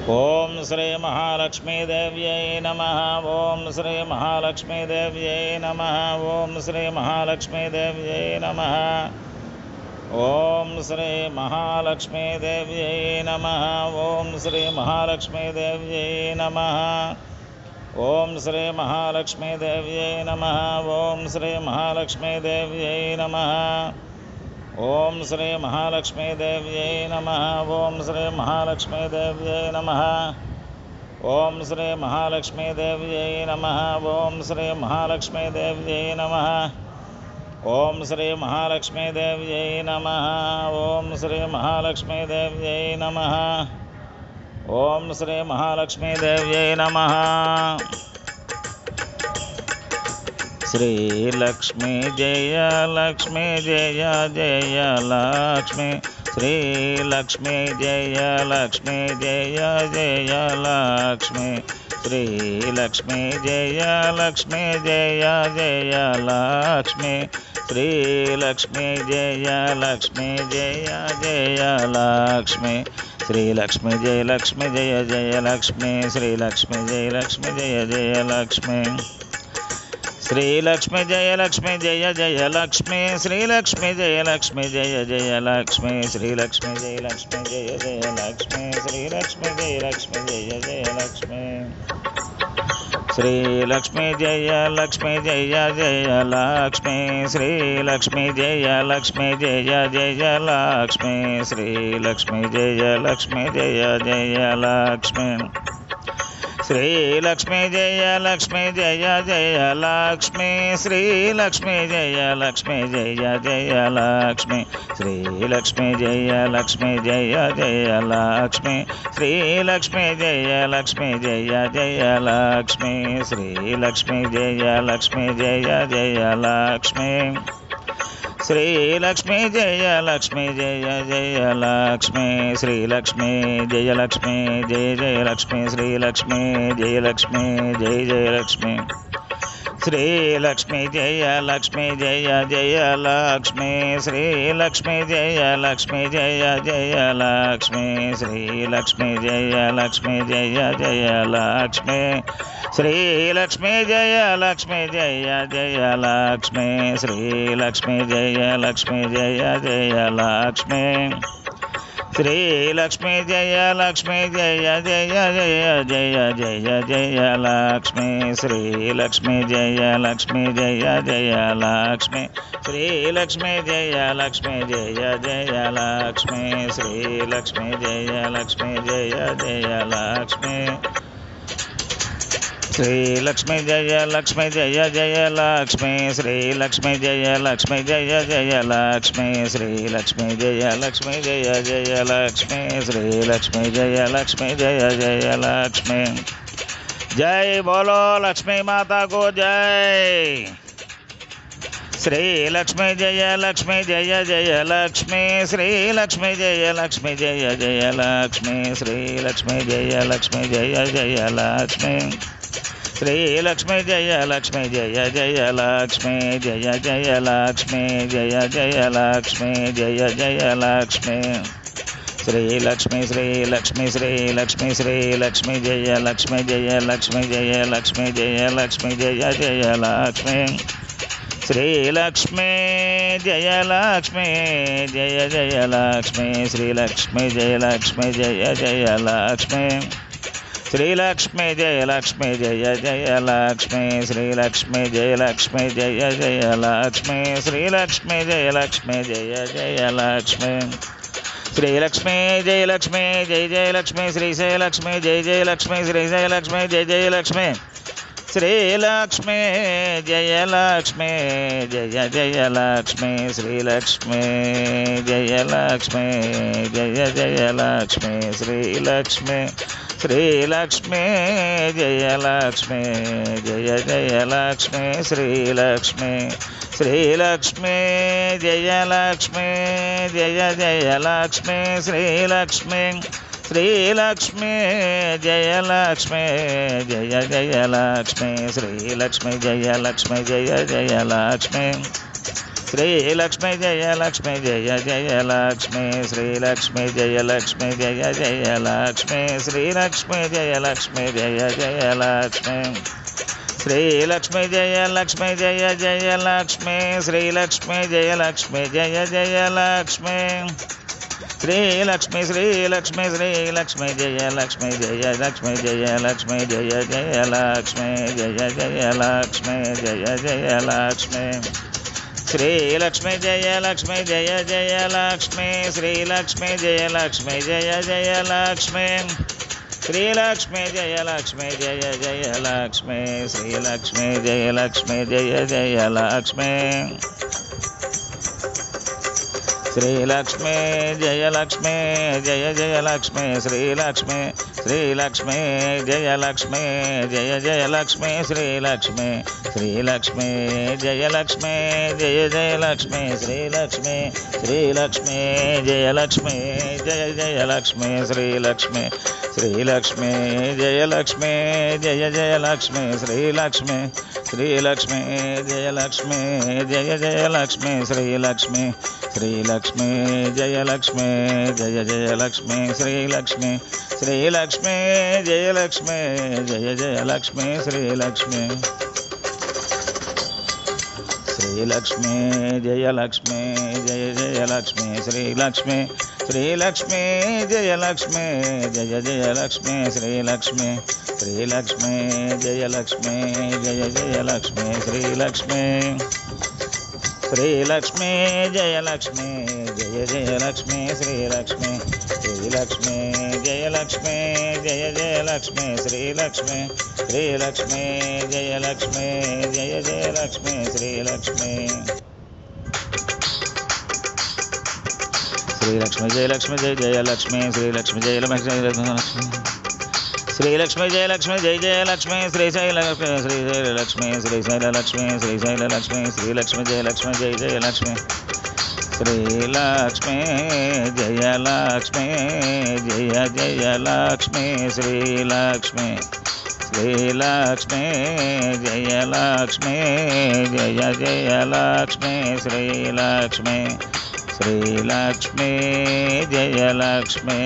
ॐ श्रीमहालक्ष्मीदेव्यै नमः। ॐ श्रीमहालक्ष्मीदेव्यै नमः। ॐ श्रीमहालक्ष्मीदेव्यै नमः। ॐ श्रीमहालक्ष्मीदेव्यै नमः। ॐ श्रीमहालक्ष्मीदेव्यै नमः। ॐ श्रीमहालक्ष्मीदेव्यै नमः। ॐ श्रीमहालक्ष्मीदेव्यै नमः। ॐ श्रीमहालक्ष्मीदेव्यै नमः। ॐ श्रीमहालक्ष्मीदेव्यै नमः। ॐ श्रीमहालक्ष्मीदेव्यै नमः। ॐ श्रीमहालक्ष्मीदेव्यै नमः। ॐ श्रीमहालक्ष्मीदेव्यै नमः। ॐ श्रीमहालक्ष्मीदेव्यै नमः। ॐ श्रीमहालक्ष्मीदेव्यै नमः। श्री लक्ष्मी जय, लक्ष्मी जया, जय, लक्ष्मी। श्री लक्ष्मी जय लक्ष्मी जय जय, लक्ष्मी। श्री लक्ष्मी जय लक्ष्मी जय जय, लक्ष्मी। श्री लक्ष्मी जय, लक्ष्मी जया, जय, लक्ष्मी। श्रीलक्ष्मी जय, लक्ष्मी जय जय, लक्ष्मी। श्रीलक्ष्मी जय, लक्ष्मी जय जय, लक्ष्मी। श्रीलक्ष्मी जय लक्ष्मी जय जय लक्ष्मी श्रीलक्ष्मी जय लक्ष्मी जय जय लक्ष्मी श्रीलक्ष्मी जय लक्ष्मी जय जय लक्ष्मी श्रीलक्ष्मी जय लक्ष्मी जय जय लक्ष्मी श्रीलक्ष्मी जय लक्ष्मी जय जय लक्ष्मी श्रीलक्ष्मी जय लक्ष्मी जय जय लक्ष्मी श्रीलक्ष्मी जय लक्ष्मी जय जय लक्ष्मी శ్రీలక్ష్మి జయ లక్ష్మి జయ జయ లక్ష్మి శ్రీలక్ష్మి జయ లక్ష్మి జయ జయ లక్ష్మి శ్రీలక్ష్మి జయ లక్ష్మి జయ జయ లక్ష్మి శ్రీలక్ష్మి జయ లక్ష్మి జయ జయ లక్ష్మి శ్రీలక్ష్మి జయ లక్ష్మి జయ జయ లక్ష్మి श्रीलक्ष्मी जय लक्ष्मी जय जय लक्ष्मी श्रीलक्ष्मी जय लक्ष्मी, जय जय लक्ष्मी श्रीलक्ष्मी जय लक्ष्मी, जय जय लक्ष्मी। श्री लक्ष्मी जय लक्ष्मी जय जय लक्ष्मी श्री लक्ष्मी जय लक्ष्मी जय जय लक्ष्मी श्री लक्ष्मी जय लक्ष्मी जय जय लक्ष्मी श्रीलक्ष्मी जय लक्ष्मी जय जय लक्ष्मी श्री लक्ष्मी जय लक्ष्मी जय जय लक्ष्मी श्री लक्ष्मी जय लक्ष्मी जय जय जय जय जय जय लक्ष्मी। श्री लक्ष्मी जय लक्ष्मी जय जय, लक्ष्मी। श्री लक्ष्मी जय लक्ष्मी जय जय, लक्ष्मी। श्री लक्ष्मी जय लक्ष्मी जय जय, लक्ष्मी। श्री लक्ष्मी जय लक्ष्मी जय जय लक्ष्मी श्री लक्ष्मी जय लक्ष्मी जय जय लक्ष्मी श्री लक्ष्मी जय लक्ष्मी जय जय लक्ष्मी श्री लक्ष्मी जय लक्ष्मी जय जय लक्ष्मी जय बोलो लक्ष्मी माता को जय श्री लक्ष्मी जय लक्ष्मी जय जय लक्ष्मी श्री लक्ष्मी जय लक्ष्मी जय जय लक्ष्मी श्री लक्ष्मी जय लक्ष्मी जय जय लक्ष्मी श्रीलक्ष्मी जय लक्ष्मी जय जय लक्ष्मी जय जय लक्ष्मी जय जय लक्ष्मी जय जय लक्ष्मी। श्री जय लक्ष्मी जय लक्ष्मी जय लक्ष्मी जय लक्ष्मी, जय जय लक्ष्मी। श्रीलक्ष्मी जय लक्ष्मी, जय जय लक्ष्मी। श्रीलक्ष्मी जय लक्ष्मी, जय जय लक्ष्मी। श्रीलक्ष्मी जय लक्ष्मी जय जय लक्ष्मी श्रीलक्ष्मी जय लक्ष्मी जय जय लक्ष्मी श्रीलक्ष्मी जय लक्ष्मी जय जय लक्ष्मी श्रीलक्ष्मी जय लक्ष्मी जय जय लक्ष्मी श्री जय लक्ष्मी जय जय लक्ष्मी श्री जय लक्ष्मी जय जय लक्ष्मी श्रीलक्ष्मी जय लक्ष्मी जय जय लक्ष्मी श्रीलक्ष्मी जय लक्ष्मी जय जय लक्ष्मी श्रीलक्ष्मी श्रीलक्ष्मी जयलक्ष्मी जय जयलक्ष्मी श्रीलक्ष्मी श्रीलक्ष्मी जयलक्ष्मी जय जयलक्ष्मी श्रीलक्ष्मी श्रीलक्ष्मी जयलक्ष्मी जय जयलक्ष्मी श्रीलक्ष्मी जयलक्ष्मी जय जयलक्ष्मी श्रीलक्ष्मी जय लक्ष्मी जय जय लक्ष्मी श्रीलक्ष्मी जय लक्ष्मी जय जय लक्ष्मी श्रीलक्ष्मी जय लक्ष्मी जय जय लक्ष्मी श्रीलक्ष्मी जय लक्ष्मी जय जय लक्ष्मी श्रीलक्ष्मी जय लक्ष्मी जय जय लक्ष्मी श्रीलक्ष्मी श्रीलक्ष्मी श्रीलक्ष्मी जय लक्ष्मी जय लक्ष्मी जय लक्ष्मी जय जय लक्ष्मी जय जय लक्ष्मी जय जय लक्ष्मी श्रीलक्ष्मी जय, लक्ष्मी जय जय लक्ष्मी। श्रीलक्ष्मी जय, लक्ष्मी जय जय लक्ष्मी। श्रीलक्ष्मी जय, लक्ष्मी जय जय लक्ष्मी। श्रीलक्ष्मी जय, लक्ष्मी जय जय लक्ष्मी। श्रीलक्ष्मी जयलक्ष्मी जय जयलक्ष्मी श्रीलक्ष्मी श्रीलक्ष्मी जयलक्ष्मी जय जयलक्ष्मी श्रीलक्ष्मी श्रीलक्ष्मी जयलक्ष्मी जय जयलक्ष्मी श्रीलक्ष्मी श्रीलक्ष्मी जयलक्ष्मी जय जयलक्ष्मी श्रीलक्ष्मी श्रीलक्ष्मी जयलक्ष्मी जय जयलक्ष्मी श्रीलक्ष्मी श्रीलक्ष्मी जयलक्ष्मी जय जयलक्ष्मी श्रीलक्ष्मी श्रीलक्ष्मी श्रीलक्ष्मी जयलक्ष्मी जय जय लक्ष्मी श्रीलक्ष्मी श्रीलक्ष्मी जयलक्ष्मी जय जय लक्ष्मी श्रीलक्ष्मी श्रीलक्ष्मी जयलक्ष्मी जय जय लक्ष्मी श्री श्रीलक्ष्मी श्रीलक्ष्मी जयलक्ष्मी जय जय लक्ष्मी श्रीलक्ष्मी श्रीलक्ष्मी जयलक्ष्मी जय जय लक्ष्मी श्री श्रीलक्ष्मी श्रीलक्ष्मी जयलक्ष्मी जय जयलक्ष्मी श्रीलक्ष्मी श्रीलक्ष्मी जयलक्ष्मी जय जयलक्ष्मी श्रीलक्ष्मी श्रीलक्ष्मी जयलक्ष्मी जय जयलक्ष्मी श्रीलक्ष्मी श्रीलक्ष्मी जयलक्ष्मी जय जयलक्ष्मी श्रीलक्ष्मी जयलक्ष्मी जयलक्ष्मी श्रीलक्ष्मी जयलक्ष्मी जय जयलक्ष्मी जय लक्ष्मी श्रीशैलक्ष्मी जय श्रीलक्ष्मी जयलक्ष्मी जय जयलक्ष्मी श्रीलक्ष्मी जयलक्ष्मी जय जयलक्ष्मी श्रीलक्ष्मी श्रीलक्ष्मी जयलक्ष्मी जय जयलक्ष्मी श्रीलक्ष्मी श्रीलक्ष्मी जयलक्ष्मी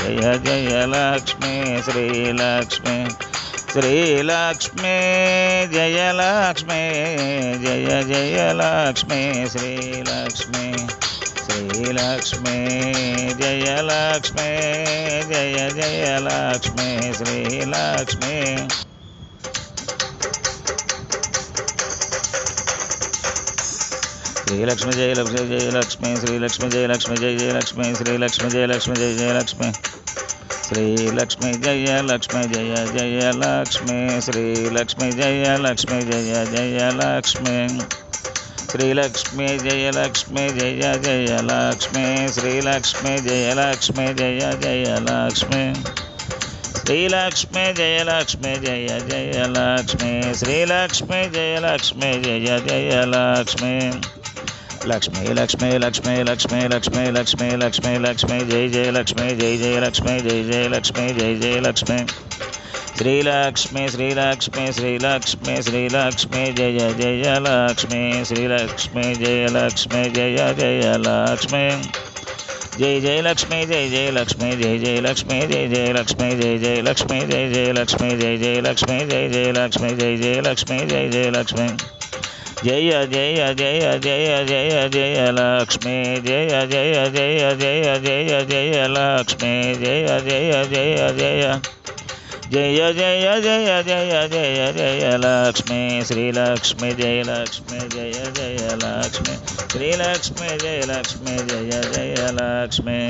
जय जयलक्ष्मी श्रीलक्ष्मी श्रीलक्ष्मी जयलक्ष्मी जय जयलक्ष्मी श्रीलक्ष्मी श्रीलक्ष्मी जयलक्ष्मी जय जयलक्ष्मी श्रीलक्ष्मी। श्रीलक्ष्मी जय लक्ष्मी जय लक्ष्मी श्री लक्ष्मी जय लक्ष्मी जय जय लक्ष्मी श्री लक्ष्मी जय लक्ष्मी जय जय लक्ष्मी श्री लक्ष्मी जय लक्ष्मी जय जय लक्ष्मी श्री लक्ष्मी जय लक्ष्मी जय जय लक्ष्मी श्री लक्ष्मी जय लक्ष्मी जय जय लक्ष्मी श्री लक्ष्मी जय लक्ष्मी जय जय लक्ष्मी श्रीलक्ष्मी जय लक्ष्मी जय जय लक्ष्मी श्रीलक्ष्मी जय लक्ष्मी जय जय लक्ष्मी लक्ष्मी लक्ष्मी लक्ष्मी लक्ष्मी लक्ष्मी लक्ष्मी लक्ष्मी लक्ष्मी जय जय लक्ष्मी जय जय लक्ष्मी जय जय लक्ष्मी जय जय लक्ष्मी श्रीलक्ष्मी श्रीलक्ष्मी श्रीलक्ष्मी श्रीलक्ष्मी जय जय जय लक्ष्मी श्रीलक्ष्मी जय लक्ष्मी जय जय लक्ष्मी जय जय लक्ष्मी जय जय लक्ष्मी जय जय लक्ष्मी जय जय लक्ष्मी जय जय लक्ष्मी जय जय लक्ष्मी जय जय लक्ष्मी जय जय लक्ष्मी जय जय लक्ष्मी जय जय लक्ष्मी जय जय जय जय जय जय लक्ष्मी जय जय जय जय जय जय लक्ष्मी जय जय जय जय जय जय जय जय जय जय लक्ष्मी श्रीलक्ष्मी जय लक्ष्मी जय जय लक्ष्मी श्रीलक्ष्मी जय लक्ष्मी जय जय लक्ष्मी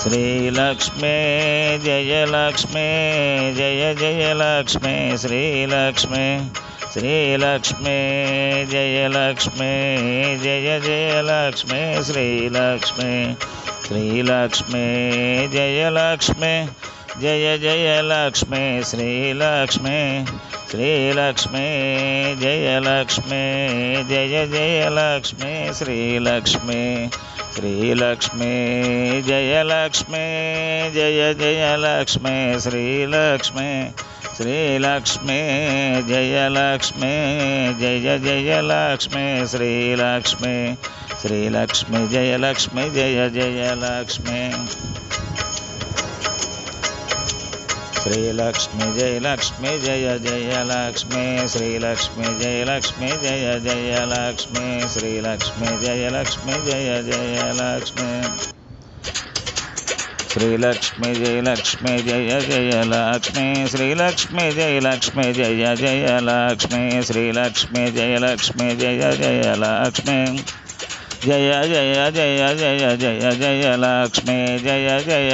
श्रीलक्ष्मी जय लक्ष्मी जय जय लक्ष्मी श्रीलक्ष्मी श्रीलक्ष्मी जयलक्ष्मी जय जयलक्ष्मी श्रीलक्ष्मी श्रीलक्ष्मी जयलक्ष्मी जय जयलक्ष्मी श्रीलक्ष्मी। श्रीलक्ष्मी जयलक्ष्मी जय जयलक्ष्मी श्रीलक्ष्मी श्रीलक्ष्मी जयलक्ष्मी जय जयलक्ष्मी श्रीलक्ष्मी श्रीलक्ष्मी जयलक्ष्मी जय जयलक्ष्मी श्रीलक्ष्मी श्रीलक्ष्मी जयलक्ष्मी जय जयलक्ष्मी श्रीलक्ष्मी जय लक्ष्मी जय जय लक्ष्मी श्रीलक्ष्मी जय लक्ष्मी जय जय लक्ष्मी श्रीलक्ष्मी जय लक्ष्मी जय जय लक्ष्मी श्रीलक्ष्मी जय लक्ष्मी जय जय लक्ष्मी श्रीलक्ष्मी जय लक्ष्मी जय जय लक्ष्मी श्रीलक्ष्मी जय लक्ष्मी जय जय लक्ष्मी जय जय जय जय जय जय लक्ष्मी जय जय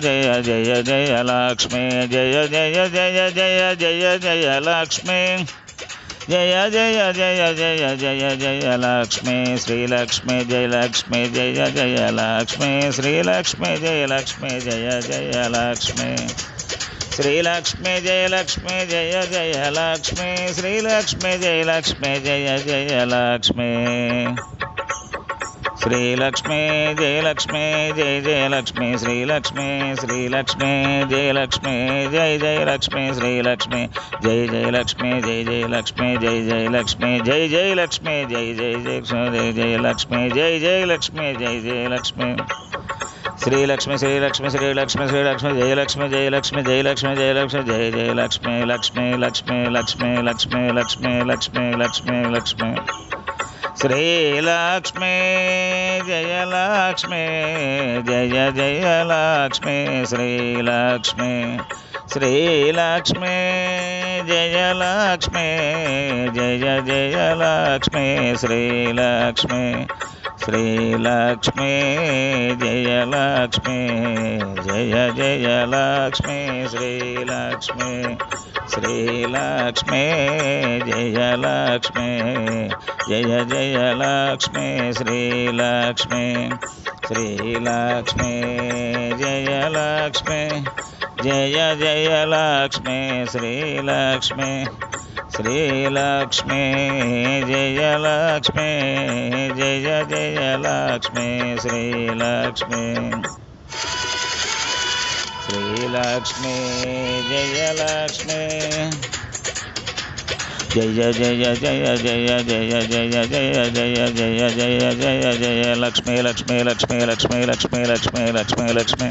जय जय जय जय लक्ष्मी जय जय जय जय जय जय लक्ष्मी जय जय जय जय जय जय लक्ष्मी श्रीलक्ष्मी जय लक्ष्मी जय जय लक्ष्मी श्रीलक्ष्मी जय लक्ष्मी जय जय लक्ष्मी श्रीलक्ष्मी जय लक्ष्मी जय जय लक्ष्मी श्रीलक्ष्मी जय लक्ष्मी जय जय लक्ष्मी శ్రీలక్ష్మీ జయలక్ష్మి జయ జయలక్ష్మీ లక్ష్మి శ్రీలక్ష్మీ జయలక్ష్మీ జయ జయలక్ష్మీ లక్ష్మి జయలక్ష్మి జయ జయ లక్ష్మి జయ జయలక్ష్మీ జయలక్ష్మి జయ జయలక్ష్మి జయ జయలక్ష్మీ జయ జయ జయలక్ష్మి జయ జయలక్ష్మీ జయ జయలక్ష్మీ జయ జయలక్ష్మీ జయలక్ష్మి శ్రీలక్ష్మి శ్రీలక్ష్మి శ్రీలక్ష్మి శ్రీలక్ష్మి జయలక్ష్మి జయలక్ష్మి జయలక్ష్మి జయలక్ష్మి జయ జయలక్ష్మి లక్ష్మి లక్ష్మి లక్ష్మి లక్ష్మి లక్ష్మి లక్ష్మి లక్ష్మి లక్ష్మి श्रीलक्ष्मी जयलक्ष्मी जय जयलक्ष्मी श्रीलक्ष्मी श्रीलक्ष्मी जयलक्ष्मी जय जयलक्ष्मी श्रीलक्ष्मी। श्रीलक्ष्मी, जयलक्ष्मी, जय, जयलक्ष्मी, श्रीलक्ष्मी श्रीलक्ष्मी, जयलक्ष्मी, जय, जयलक्ष्मी, श्रीलक्ष्मी श्रीलक्ष्मी, जयलक्ष्मी, जय, जयलक्ष्मी, श्रीलक्ष्मी। श्रीलक्ष्मी जयलक्ष्मी जय जय लक्ष्मी श्रीलक्ष्मी श्रीलक्ष्मी जयलक्ष्मी जय जय जय जय जय जय जय जय जय जय जय जय जय लक्ष्मी लक्ष्मी लक्ष्मी लक्ष्मी लक्ष्मी लक्ष्मी लक्ष्मी लक्ष्मी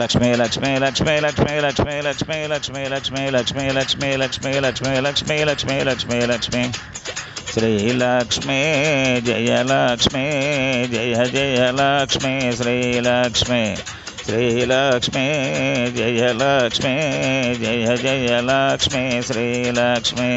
లక్ష్మీ లక్ష్మీ లక్ష్మీ లక్ష్మీ లక్ష్మీ లక్ష్మీ లక్ష్మీ లక్ష్మీ లక్ష్మీ లక్ష్మీ లక్ష్మీ లక్ష్మీ లక్ష్మీ లక్ష్మీ లక్ష్మీ లక్ష్మీ శ్రీలక్ష్మీ జయలక్ష్మీ జయ జయలక్ష్మీ శ్రీలక్ష్మీ శ్రీలక్ష్మీ జయలక్ష్మీ జయ జయలక్ష్మీ శ్రీలక్ష్మీ